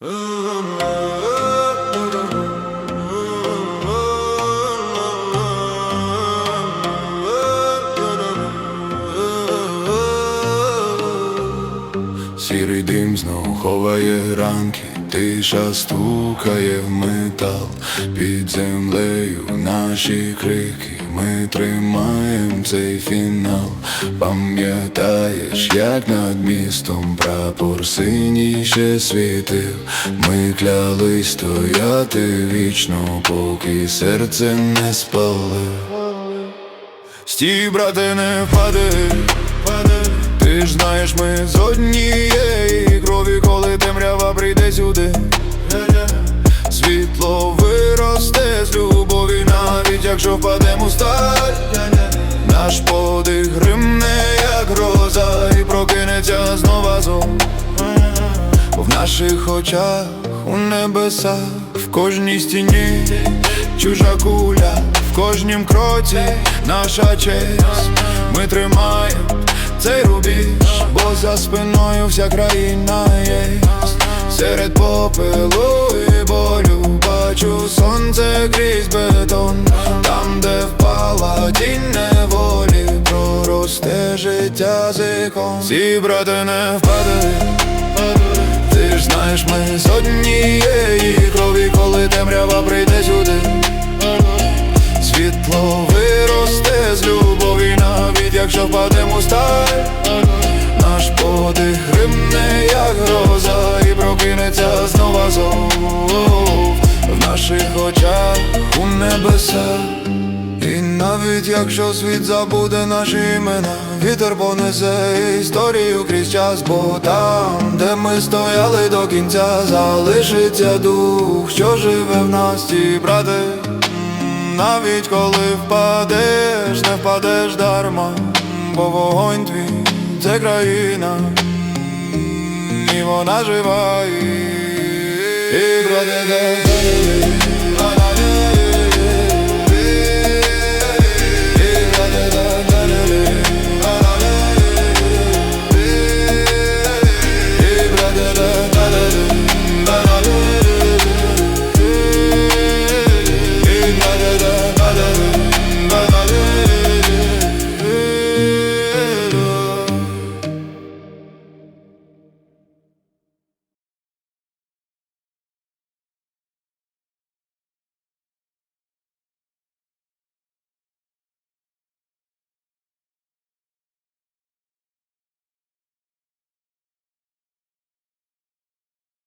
Oh. Сірий дим знов ховає ранки, тиша стукає в метал під землею наші крики, ми тримаєм цей фінал. Пам'ятаєш, як над містом прапор синій ще світив. Ми клялись стояти вічно, поки серце не спалив. Стій, брате, не впади, ж знаєш, ми з однієї крові, коли темрява прийде сюди. Світло виросте з любові, навіть якщо впадемо сталь. Наш подих гримне, як гроза, і прокинеться знова зон. В наших очах у небесах, в кожній стіні чужа куля, в кожнім кроці наша честь. Ми тримаємо цей рубіж, бо за спиною вся країна є. Серед попелу і болю бачу сонце крізь бетон, там, де впала тінь неволі, проросте життя зиком. Всі брати не впади. Ти ж знаєш, ми з однієї крові, коли темрява прийде сюди. Світло виросте з любові, навіть якщо впадемо наших очах у небесах. І навіть якщо світ забуде наші імена, вітер понесе історію крізь час, бо там, де ми стояли до кінця, залишиться дух, що живе в нас, ті брати. Навіть коли впадеш, не впадеш дарма, бо вогонь твій це країна, і вона жива, і, і брате, де